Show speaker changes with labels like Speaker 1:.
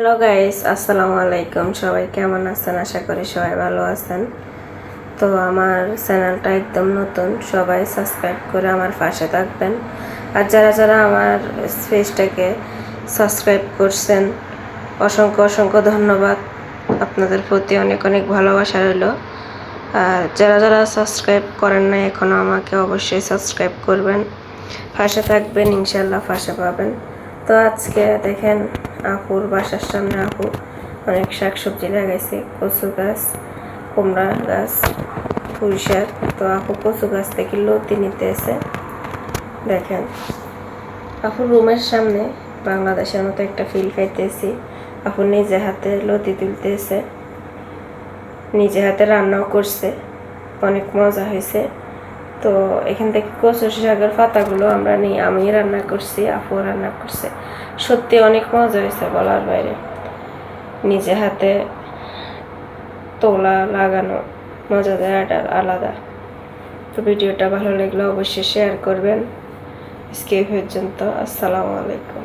Speaker 1: Hello guys আসসালামু আলাইকুম সবাই কেমন আছেন? আশা করি সবাই ভালো আছেন। তো আমার চ্যানেলটা একদম নতুন, সবাই সাবস্ক্রাইব করে আমার পাশে থাকবেন। আর যারা যারা আমার পেজটাকে সাবস্ক্রাইব করছেন, অসংখ্য অসংখ্য ধন্যবাদ। আপনাদের প্রতি অনেক অনেক ভালোবাসা রইল। আর যারা যারা সাবস্ক্রাইব করেন না এখনও আমাকে অবশ্যই সাবস্ক্রাইব করবেন। পাশে থাকবেন ইনশাল্লাহ পাশে পাবেন। তো আজকে দেখেন আপুর বাসার সামনে আপু অনেক শাক সবজি লাগাইছে, কচু গাছ, কুমড়া গাছ, পুঁই শাক। তো আপু কচু গাছ থেকে লতি নিতে এসে দেখেন, আপু রুমের সামনে বাংলাদেশের মতো একটা ফিল খাইতেছি। আপু নিজে হাতে লতি তুলতে এসে নিজে হাতে রান্নাও করছে, অনেক মজা হয়েছে তো এখান থেকে কচু শাকের পাতাগুলো আমরা নিই আমি রান্না করছি, আপু রান্না করছে। সত্যি অনেক মজা হয়েছে বলার বাইরে। নিজে হাতে তোলা, লাগানো মজা দেয় এটা আলাদা। তো ভিডিওটা ভালো লাগলে অবশ্যই শেয়ার করবেন। আজকে পর্যন্ত, আসসালামু আলাইকুম।